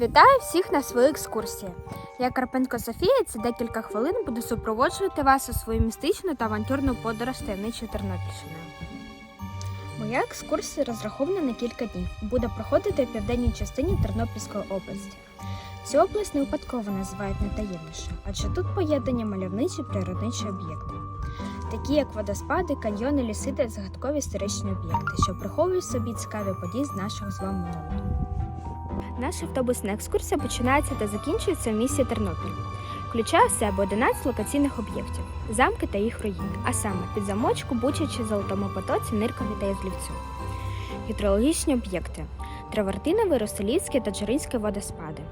Вітаю всіх на своїй екскурсії. Я Карпенко Софія. Це декілька хвилин буду супроводжувати вас у свою містичну та авантюрну подорож таємничою Тернопільщиною. Моя екскурсія розрахована на кілька днів. Буде проходити в південній частині Тернопільської області. Цю область не випадково називають найтаємніша, адже тут поєднання мальовничі природничі об'єкти, такі як водоспади, каньйони, ліси та загадкові історичні об'єкти, що приховують собі цікаві події з нашого з вами минулого. Наша автобусна екскурсія починається та закінчується в місті Тернопіль. Включає в себе 11 локаційних об'єктів, замки та їх руїни, а саме підзамочку, Бучачі, Золотому Потоці, Ниркові та Язлівцю. Гідрологічні об'єкти Травертиновий, Роселівський та Джеринський водоспади,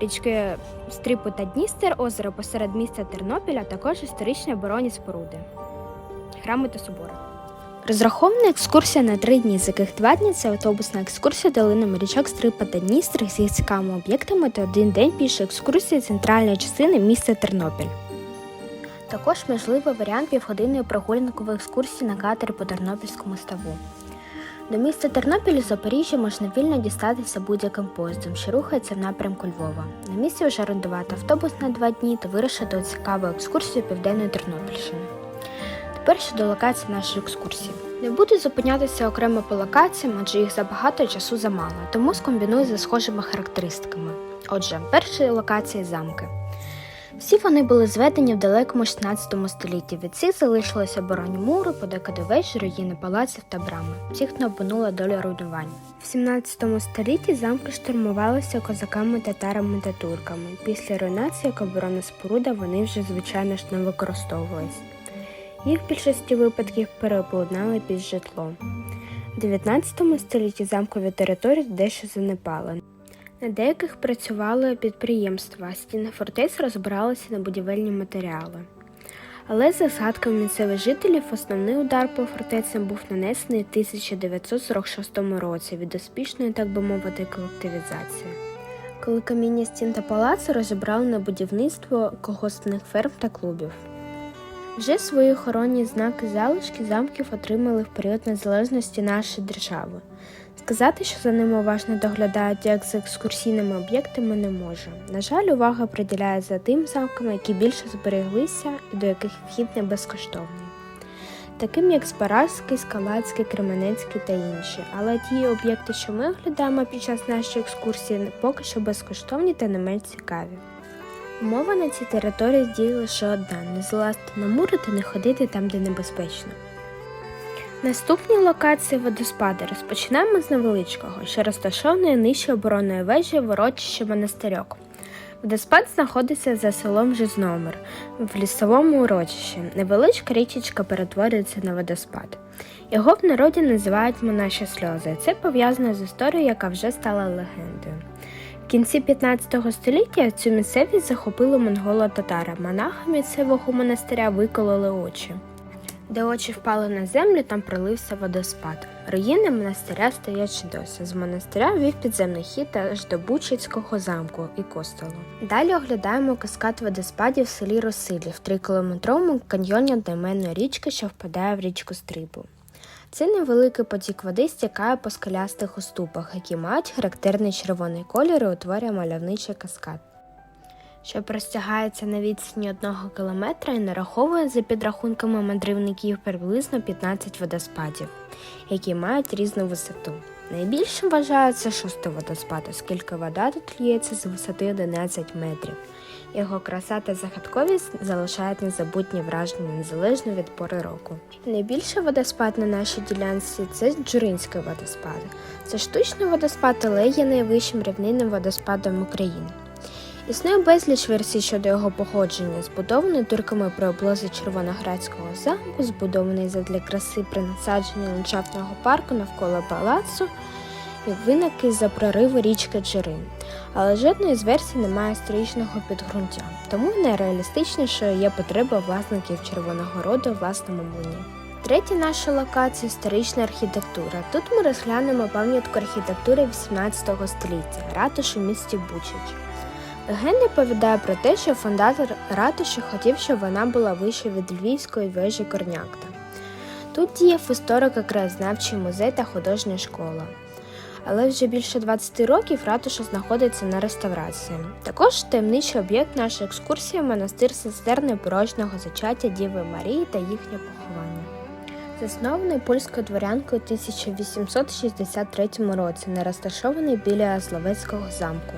річки Стрипу та Дністер, озеро посеред міста Тернопіля, також історичні оборонні споруди, храми та собори. Розрахована екскурсія на три дні, з яких два дні це автобусна екскурсія долинами річок Стрипа та Дністр з їх цікавими об'єктами та один день піша екскурсії центральної частини міста Тернопіль. Також можливий варіант півгодинної прогулянкової екскурсії на катері по Тернопільському ставу. До міста Тернопіль з Запоріжжя можна вільно дістатися будь-яким поїздом, що рухається в напрямку Львова. На місці вже орендувати автобус на два дні та вирушити у цікаву екскурсію південної Тернопільщини. Тепер щодо локацій нашої екскурсії. Не буду зупинятися окремо по локаціям, адже їх забагато часу замало, тому скомбіную за схожими характеристиками. Отже, перші локації замки. Всі вони були зведені в далекому 16 столітті. Від цих залишилися оборонні мури, подекуди вежі, руїни палаців та брами. Всіх не обминула доля руйнувань. В 17 столітті замки штурмувалися козаками, татарами та турками. Після руйнації як оборонна споруда вони вже звичайно ж не використовувались. Їх в більшості випадків переобладнали під житло. У 19 столітті замкові території дещо занепали. На деяких працювали підприємства, стіни фортець розбиралися на будівельні матеріали. Але за згадками місцевих жителів, основний удар по фортецям був нанесений у 1946 році від успішної, так би мовити, колективізації. Коли каміння стін та палацу розібрали на будівництво колгоспних ферм та клубів. Вже свої охоронні знаки залишки замків отримали в період незалежності нашої держави. Сказати, що за ними уважно доглядають як за екскурсійними об'єктами, не можу. На жаль, увага приділяється тим замкам, які більше збереглися і до яких вхід не безкоштовний, таким як Спаразький, Скалацький, Кременецький та інші. Але ті об'єкти, що ми оглядаємо під час нашої екскурсії, поки що безкоштовні та не менш цікаві. Умова на цій території діє лише одна: не залазити на мури та не ходити там, де небезпечно. Наступні локації водоспади розпочинаємо з невеличкого, що розташованої нижче оборонної вежі ворочище монастирьок. Водоспад знаходиться за селом Жизномир в лісовому урочищі. Невеличка річечка перетворюється на водоспад. Його в народі називають монаші сльози. Це пов'язано з історією, яка вже стала легендою. В кінці 15 століття цю місцевість захопили монголо-татари. Монахи місцевого монастиря викололи очі. Де очі впали на землю, там пролився водоспад. Руїни монастиря стоять досі. З монастиря вів підземний хід аж до Бучицького замку і костелу. Далі оглядаємо каскад водоспадів в селі Росилі в трикілометровому каньйоні одноіменної річки, що впадає в річку Стрибу. Це невеликий потік води стікає по скелястих уступах, які мають характерний червоний колір і утворює мальовничий каскад що простягається на відстані одного кілометра і нараховує за підрахунками мандрівників приблизно 15 водоспадів, які мають різну висоту. Найбільшим вважається шостий водоспад, оскільки вода тут лється з висоти 11 метрів. Його краса та загадковість залишають незабутні враження незалежно від пори року. Найбільший водоспад на нашій ділянці це Джуринський водоспад. Це штучний водоспад, але є найвищим рівнинним водоспадом України. Існує безліч версій щодо його походження, збудований турками при облозі Червоноградського замку, збудований задля краси при насадженні ландшафтного парку навколо палацу і виник із-за прориву річки Джерин. Але жодної з версій не має історичного підґрунтя, тому найреалістичнішою є потреба власників Червоного роду у власному млині. Третя наша локація історична архітектура. Тут ми розглянемо пам'ятку архітектури 18 століття, ратушу в місті Бучач. Легенда повідає про те, що фундатор ратуші хотів, щоб вона була вище від львівської вежі Корнякта. Тут діяв історико-краєзнавчий музей та художня школа. Але вже більше 20 років ратуша знаходиться на реставрації. Також таємничий об'єкт нашої екскурсії монастир сестер непорочного зачаття Діви Марії та їхнє поховання. Заснований польською дворянкою у 1863 році, не розташований біля Словецького замку.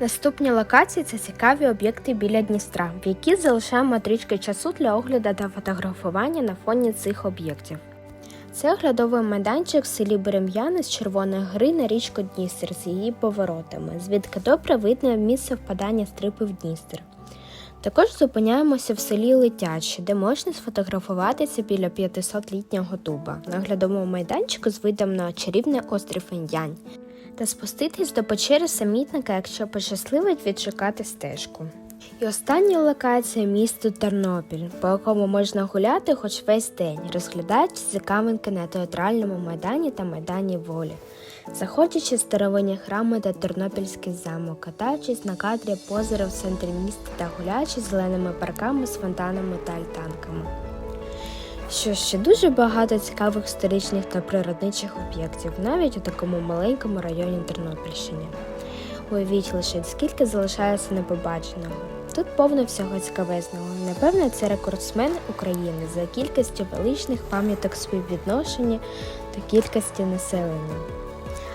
Наступні локації це цікаві об'єкти біля Дністра, в які залишаємо трішки часу для огляду та фотографування на фоні цих об'єктів. Це оглядовий майданчик в селі Берем'яни з Червоної гри на річку Дністер з її поворотами, звідки добре видно місце впадання стрипи в Дністер. Також зупиняємося в селі Летяче, де можна сфотографуватися біля 500-літнього дуба на оглядовому майданчику з видом на чарівний острів Ін'янь та спуститись до печери самітника, якщо пощасливить відшукати стежку. І остання локація місто Тернопіль, по якому можна гуляти хоч весь день, розглядаючи цікавинки на театральному майдані та майдані волі, заходячи в старовинні храми та Тернопільський замок, катаючись на кадрі позера в центрі міста та гуляючи зеленими парками з фонтанами та альтанками. Що ще дуже багато цікавих історичних та природничих об'єктів, навіть у такому маленькому районі Тернопільщини. Уявіть лише, скільки залишається непобаченого. Тут повно всього цікавезного. Напевне, це рекордсмен України за кількістю величних пам'яток співвідношення та кількості населення.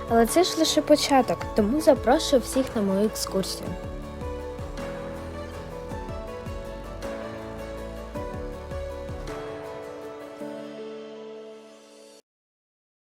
Але це ж лише початок, тому запрошую всіх на мою екскурсію.